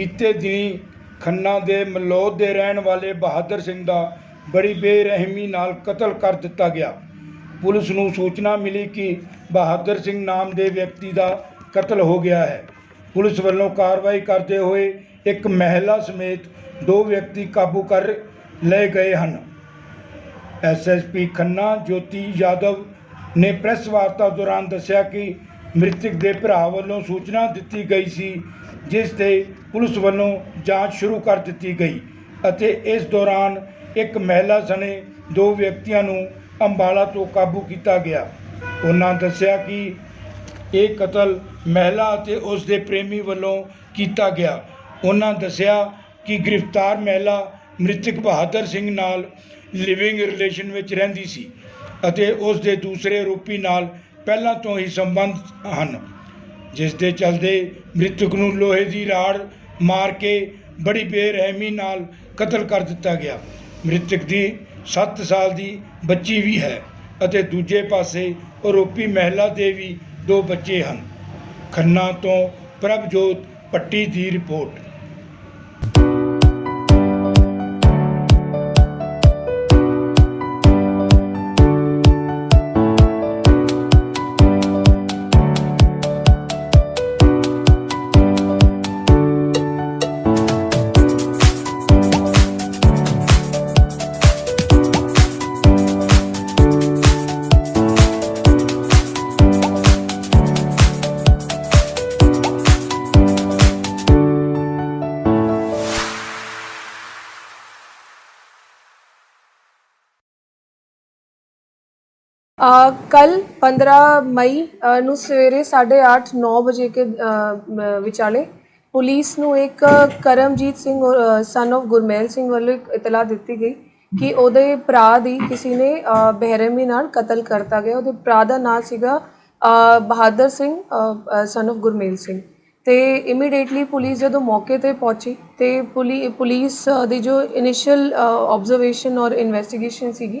ਬੀਤੇ ਦਿਨੀ ਖੰਨਾ ਦੇ ਮਲੌਦ ਦੇ ਰਹਿਣ ਵਾਲੇ ਬਹਾਦਰ ਸਿੰਘ ਦਾ ਬੜੀ ਬੇਰਹਿਮੀ ਨਾਲ ਕਤਲ ਕਰ ਦਿੱਤਾ ਗਿਆ। ਪੁਲਿਸ ਨੂੰ ਸੂਚਨਾ ਮਿਲੀ ਕਿ ਬਹਾਦਰ ਸਿੰਘ ਨਾਮ ਦੇ ਵਿਅਕਤੀ ਦਾ ਕਤਲ ਹੋ ਗਿਆ ਹੈ। ਪੁਲਿਸ ਵੱਲੋਂ ਕਾਰਵਾਈ ਕਰਦੇ ਹੋਏ ਇੱਕ ਮਹਿਲਾ ਸਮੇਤ ਦੋ ਵਿਅਕਤੀ ਕਾਬੂ ਕਰ ਲਏ ਗਏ ਹਨ। ਐਸਐਸਪੀ ਖੰਨਾ, ਜੋਤੀ ਯਾਦਵ ਨੇ ਪ੍ਰੈਸ ਵਾਰਤਾ ਦੌਰਾਨ ਦੱਸਿਆ ਕਿ ਮ੍ਰਿਤਕ ਦੇ ਭਰਾ ਵੱਲੋਂ ਸੂਚਨਾ ਦਿੱਤੀ ਗਈ ਸੀ, ਜਿਸ ਤੇ ਪੁਲਿਸ ਵੱਲੋਂ ਜਾਂਚ ਸ਼ੁਰੂ ਕਰ ਦਿੱਤੀ ਗਈ ਅਤੇ ਇਸ ਦੌਰਾਨ ਇੱਕ ਮਹਿਲਾ ਸਣੇ ਦੋ ਵਿਅਕਤੀਆਂ ਨੂੰ ਅੰਬਾਲਾ ਤੋਂ ਕਾਬੂ ਕੀਤਾ ਗਿਆ। ਉਹਨਾਂ ਦੱਸਿਆ ਕਿ ਇਹ ਕਤਲ ਮਹਿਲਾ ਅਤੇ ਉਸ ਦੇ ਪ੍ਰੇਮੀ ਵੱਲੋਂ ਕੀਤਾ ਗਿਆ। ਉਹਨਾਂ ਦੱਸਿਆ ਕਿ ਗ੍ਰਿਫਤਾਰ ਮਹਿਲਾ ਮ੍ਰਿਤਕ ਬਹਾਦਰ ਸਿੰਘ ਨਾਲ ਲਿਵਿੰਗ ਰਿਲੇਸ਼ਨ ਵਿੱਚ ਰਹਿੰਦੀ ਸੀ ਅਤੇ ਉਸ ਦੇ ਦੂਸਰੇ ਆਰੋਪੀ ਨਾਲ ਪਹਿਲਾਂ ਤੋਂ ਹੀ ਸੰਬੰਧ ਹਨ ਜਿਸ ਦੇ ਚਲਦੇ ਮ੍ਰਿਤਕ ਨੂੰ ਲੋਹੇ ਦੀ ਰਾੜ ਮਾਰ ਕੇ ਬੜੀ ਬੇਰਹਿਮੀ ਨਾਲ ਕਤਲ ਕਰ ਦਿੱਤਾ ਗਿਆ। ਮ੍ਰਿਤਕ ਦੀ 7 ਸਾਲ ਦੀ ਬੱਚੀ ਵੀ ਹੈ ਅਤੇ ਦੂਜੇ ਪਾਸੇ ਆਰੋਪੀ ਮਹਿਲਾ ਦੇ ਵੀ ਦੋ ਬੱਚੇ ਹਨ। ਖੰਨਾ ਤੋਂ ਪ੍ਰਭਜੋਤ ਪੱਟੀ ਦੀ ਰਿਪੋਰਟ। ਕੱਲ 15 ਮਈ ਨੂੰ ਸਵੇਰੇ 8:30 9 ਵਜੇ ਕੇ ਵਿਚਾਲੇ ਪੁਲਿਸ ਨੂੰ ਇੱਕ ਕਰਮਜੀਤ ਸਿੰਘ ਸਨ of ਗੁਰਮੇਲ ਸਿੰਘ ਵੱਲੋਂ ਇੱਕ ਇਤਲਾਹ ਦਿੱਤੀ ਗਈ ਕਿ ਉਹਦੇ ਭਰਾ ਦੀ ਕਿਸੇ ਨੇ ਬਹਿਰਮੀ ਨਾਲ ਕਤਲ ਕਰਤਾ ਗਿਆ। ਉਹਦੇ ਭਰਾ ਦਾ ਨਾਂ ਸੀਗਾ ਬਹਾਦਰ ਸਿੰਘ ਸਨ of ਗੁਰਮੇਲ ਸਿੰਘ। ਤੇ ਇਮੀਡੀਏਟਲੀ ਪੁਲਿਸ ਜਦੋਂ ਮੌਕੇ ਤੇ ਪਹੁੰਚੀ ਤੇ ਪੁਲੀ, ਪੁਲਿਸ ਦੀ ਜੋ ਇਨੀਸ਼ੀਅਲ ਆਬਜ਼ਰਵੇਸ਼ਨ ਔਰ ਇਨਵੈਸਟੀਗੇਸ਼ਨ ਸੀਗੀ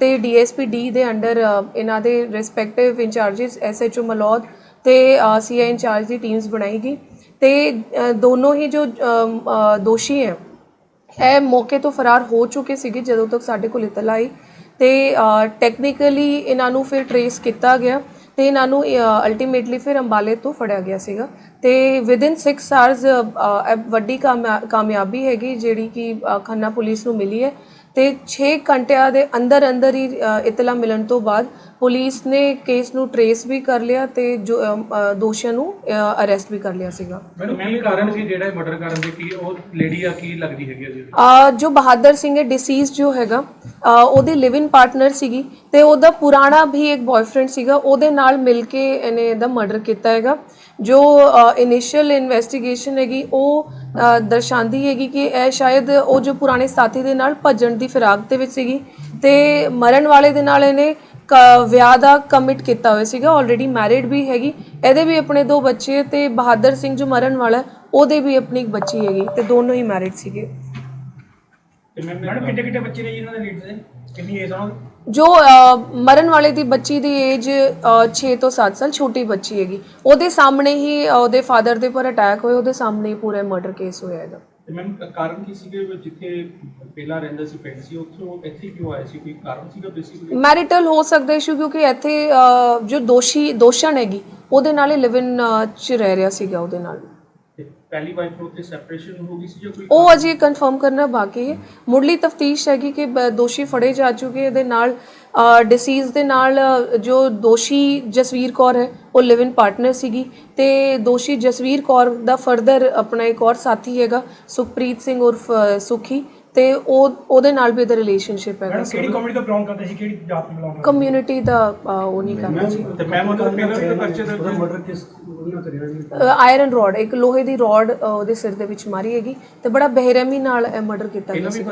ਤੇ ਡੀਐਸਪੀ ਡੀ ਦੇ ਅੰਡਰ ਇਹਨਾਂ ਦੇ ਰਿਸਪੈਕਟਿਵ ਇੰਚਾਰजेस ਐਸਐਚਓ ਮਲੌਦ ਤੇ ਸੀਆਈ ਇੰਚਾਰਜ ਦੀ ਟੀਮਸ ਬਣਾਈ ਗਈ ਤੇ ਦੋਨੋਂ ਹੀ ਜੋ ਦੋਸ਼ੀ ਹੈ, ਇਹ ਮੌਕੇ ਤੋਂ ਫਰਾਰ ਹੋ ਚੁੱਕੇ ਸੀਗੇ ਜਦੋਂ ਤੱਕ ਸਾਡੇ ਕੋਲ ਇਤਲਾ ਆਈ। ਤੇ ਟੈਕਨੀਕਲੀ ਇਹਨਾਂ ਨੂੰ ਫਿਰ ਟਰੇਸ ਕੀਤਾ ਗਿਆ ਤੇ ਇਹਨਾਂ ਨੂੰ ਅਲਟੀਮੇਟਲੀ ਫਿਰ ਅੰਬਾਲੇ ਤੋਂ ਫੜਿਆ ਗਿਆ ਸੀਗਾ। ਤੇ ਵਿਦਿਨ 6 ਆਵਰਸ ਵੱਡੀ ਕਾਮਯਾ- ਕਾਮਯਾਬੀ ਹੈਗੀ ਜਿਹੜੀ ਕਿ ਖੰਨਾ ਪੁਲਿਸ ਨੂੰ ਮਿਲੀ ਹੈ। ਤੇ 6 ਘੰਟਿਆਂ ਦੇ ਅੰਦਰ ਅੰਦਰ ਹੀ ਇਤਲਾ ਮਿਲਣ ਤੋਂ ਬਾਅਦ ਪੁਲਿਸ ਨੇ ਕੇਸ ਨੂੰ ਟਰੇਸ ਵੀ ਕਰ ਲਿਆ ਤੇ ਜੋ ਦੋਸ਼ੀਆਂ ਨੂੰ ਅਰੈਸਟ ਵੀ ਕਰ ਲਿਆ ਸੀਗਾ। ਮੈਨੂੰ ਕੀ ਕਾਰਨ ਸੀ ਜਿਹੜਾ ਮਰਡਰ ਕਰਨ ਦੇ ਕੀ ਉਹ ਲੇਡੀ ਆ ਕੀ ਲੱਗਦੀ ਹੈਗੀ ਆ ਜੀ? ਜੋ ਬਹਾਦਰ ਸਿੰਘ ਹੈ ਡਿਸੀਜ਼ ਜੋ ਹੈਗਾ ਉਹਦੀ ਲਿਵ ਇਨ ਪਾਰਟਨਰ ਸੀਗੀ ਤੇ ਉਹਦਾ ਪੁਰਾਣਾ ਵੀ ਇੱਕ ਬॉयਫ੍ਰੈਂਡ ਸੀਗਾ ਉਹਦੇ ਨਾਲ ਮਿਲ ਕੇ ਇਹਨੇ ਇਹਦਾ ਮਰਡਰ ਕੀਤਾ ਹੈਗਾ। ਜੋ ਇਨੀਸ਼ੀਅਲ ਇਨਵੈਸਟੀਗੇਸ਼ਨ ਹੈਗੀ, ਉਹ ਦਰਸਾਉਂਦੀ ਹੈਗੀ ਕਿ ਇਹ ਸ਼ਾਇਦ ਉਹ ਜੋ ਪੁਰਾਣੇ ਸਾਥੀ ਦੇ ਨਾਲ ਭੱਜਣ ਦੀ ਫਿਰਾਕ ਦੇ ਵਿੱਚ ਸੀਗੀ ਤੇ ਮਰਨ ਵਾਲੇ ਦੇ ਨਾਲ ਇਹਨੇ ਵਿਆਹ ਦਾ ਕਮਿਟ ਕੀਤਾ ਹੋਇਆ ਸੀਗਾ ਆਲਰੇਡੀ ਮੈਰਿਡ ਵੀ ਹੈਗੀ। ਇਹਦੇ ਵੀ ਆਪਣੇ ਦੋ ਬੱਚੇ ਤੇ ਬਹਾਦਰ ਸਿੰਘ ਜੋ ਮਰਨ ਵਾਲਾ, ਉਹਦੇ ਵੀ ਆਪਣੀ ਇੱਕ ਬੱਚੀ ਹੈਗੀ ਤੇ ਦੋਨੋਂ ਹੀ ਮੈਰਿਡ ਸੀਗੇ। ਮੈਡਮ ਕਿੱਡੇ ਕਿੱਡੇ ਬੱਚੇ ਨੇ ਜੀ ਇਹਨਾਂ ਦੇ ਨੀਡਸ ਦੇ ਕਿੰਨੀ ਏਜ ਆ ਜੋ ਮਰਨ ਵਾਲੇ ਦੀ ਬੱਚੀ ਦੀ ਏਜ 6 ਤੋਂ 7 ਸਾਲ ਛੋਟੀ ਬੱਚੀ ਹੈਗੀ ਉਹਦੇ ਸਾਹਮਣੇ ਹੀ ਉਹਦੇ ਫਾਦਰ ਦੇ ਪਰ ਅਟੈਕ ਹੋਏ ਉਹਦੇ ਸਾਹਮਣੇ ਹੀ ਪੂਰਾ ਮਰਡਰ ਕੇਸ ਹੋਇਆ ਹੈਗਾ ਤੇ ਮੈਮ ਕਾਰਨ ਕੀ ਸੀਗੇ? ਵੀ ਜਿੱਥੇ ਪਹਿਲਾਂ ਰਹਿੰਦਾ ਸੀ ਪਿੰਡ ਸੀ ਉੱਥੋਂ ਇੱਥੇ ਕਿਉਂ ਆਇਆ ਸੀ? ਕੋਈ ਕਾਰਨ ਸੀਗਾ ਬੇਸਿਕਲੀ ਮੈਰਿਟਲ ਹੋ ਸਕਦਾ ਇਸ਼ੂ ਕਿਉਂਕਿ ਇੱਥੇ ਜੋ ਦੋਸ਼ੀ ਦੋਸ਼ਣ ਹੈਗੀ ਉਹਦੇ ਨਾਲ ਹੀ ਲਿਵ ਇਨ ਚ ਰਹਿ ਰਿਹਾ ਸੀਗਾ ਉਹਦੇ ਨਾਲ। ਪਹਿਲੀ ਵਾਈਫ ਨੂੰ ਉੱਥੇ ਸੈਪਰੇਸ਼ਨ ਹੋ ਗਈ ਸੀ ਜਾਂ ਕੋਈ ਉਹ ਅਜੇ ਕਨਫਰਮ ਕਰਨਾ ਬਾਕੀ ਹੈ। ਮੁੱਢਲੀ ਤਫਤੀਸ਼ ਹੈਗੀ ਕਿ ਬ- ਦੋਸ਼ੀ ਫੜੇ ਜਾ ਚੁੱਕੇ ਇਹਦੇ ਨਾਲ ਡਿਸੀਜ਼ ਦੇ ਨਾਲ ਅ, ਜੋ ਦੋਸ਼ੀ ਜਸਵੀਰ ਕੌਰ ਹੈ ਉਹ ਲਿਵ ਇਨ ਪਾਰਟਨਰ ਸੀਗੀ। ਤੇ ਦੋਸ਼ੀ ਜਸਵੀਰ ਕੌਰ ਦਾ ਫਰਦਰ ਆਪਣਾ ਇੱਕ ਹੋਰ ਸਾਥੀ ਹੈਗਾ ਸੁਖਪ੍ਰੀਤ ਸਿੰਘ ਉਰਫ ਅ, ਸੁਖੀ। ਤੇ ਉਹ ਉਹਦੇ ਨਾਲ ਵੀ ਇਹਦਾ ਰਿਲੇਸ਼ਨਸ਼ਿਪ ਹੈਗਾ ਕਿਹੜੀ ਕਮਿਊਨਿਟੀ ਤੋਂ ਬਿਲੋਂਗ ਕਰਦੇ ਸੀ? ਕਿਹੜੀ ਜਾਤ ਤੋਂ ਬਿਲੋਂਗ ਕਮਿਊਨਿਟੀ ਦਾ ਅ, ਉਹ ਨਹੀਂ ਕਰਦਾ ਜੀ ਤੇ ਮੈਂ ਮਤਲਬ ਪਹਿਲਾਂ ਵੀ ਪਰਚੇ ਦਰਜ ਹੈ। ਮਰਡਰ ਕਿਸ ਉਹਨਾਂ ਕਰਿਆ ਜੀ ਆਇਰਨ ਰੋਡ ਇੱਕ ਲੋਹੇ ਦੀ ਰੋਡ ਉਹਦੇ ਸਿਰ ਦੇ ਵਿੱਚ ਮਾਰੀ ਹੈਗੀ ਤੇ ਬੜਾ ਬੇਰਹਿਮੀ ਨਾਲ ਮਰਡਰ ਕੀਤਾ ਗਿਆ ਸੀ